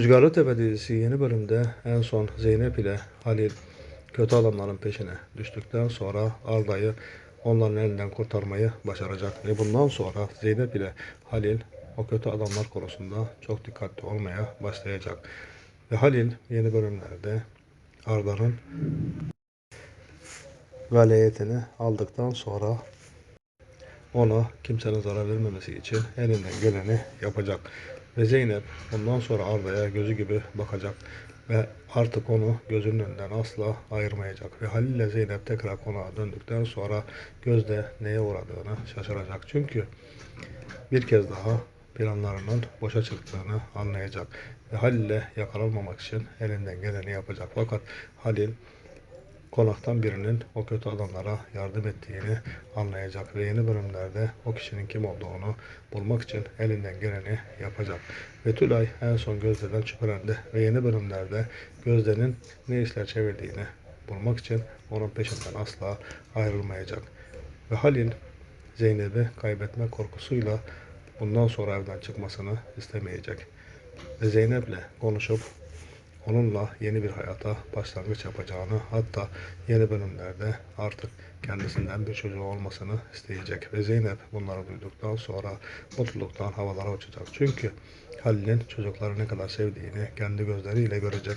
Rüzgarlı Tepe dizisi yeni bölümde en son Zeynep ile Halil kötü adamların peşine düştükten sonra Arda'yı onların elinden kurtarmayı başaracak ve bundan sonra Zeynep ile Halil o kötü adamlar konusunda çok dikkatli olmaya başlayacak. Ve Halil yeni bölümlerde Arda'nın velayetini aldıktan sonra ona kimsenin zarar vermemesi için elinden geleni yapacak. Ve Zeynep bundan sonra Arda'ya gözü gibi bakacak ve artık onu gözünün önünden asla ayırmayacak. Ve Halil ile Zeynep tekrar konağa döndükten sonra Gözde neye uğradığını şaşıracak. Çünkü bir kez daha planlarının boşa çıktığını anlayacak. Ve Halil'le yakalanmamak için elinden geleni yapacak. Fakat Halil konaktan birinin o kötü adamlara yardım ettiğini anlayacak ve yeni bölümlerde o kişinin kim olduğunu bulmak için elinden geleni yapacak. Ve Tülay en son Gözde'den şüphelendi ve yeni bölümlerde Gözde'nin ne işler çevirdiğini bulmak için onun peşinden asla ayrılmayacak. Ve Halil Zeynep'i kaybetme korkusuyla bundan sonra evden çıkmasını istemeyecek. Ve Zeynep'le konuşup onunla yeni bir hayata başlangıç yapacağını hatta yeni bölümlerde artık kendisinden bir çocuğu olmasını isteyecek. Ve Zeynep bunları duyduktan sonra mutluluktan havalara uçacak. Çünkü Halil'in çocukları ne kadar sevdiğini kendi gözleriyle görecek.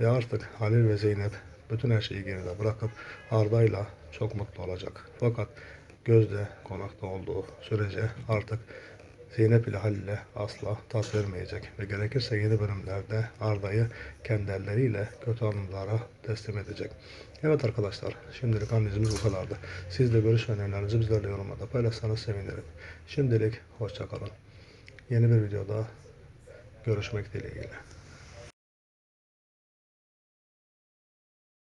Ve artık Halil ve Zeynep bütün her şeyi geride bırakıp Arda'yla çok mutlu olacak. Fakat Gözde konakta olduğu sürece artık Zeynep ile Halil'e asla tat vermeyecek ve gerekirse yeni bölümlerde Arda'yı kendi elleriyle kötü anılara teslim edecek. Evet arkadaşlar şimdilik analizimiz bu kadardı. Siz de görüş önerilerinizi bizlerle yorumlarda paylaşsanız sevinirim. Şimdilik hoşçakalın. Yeni bir videoda görüşmek dileğiyle.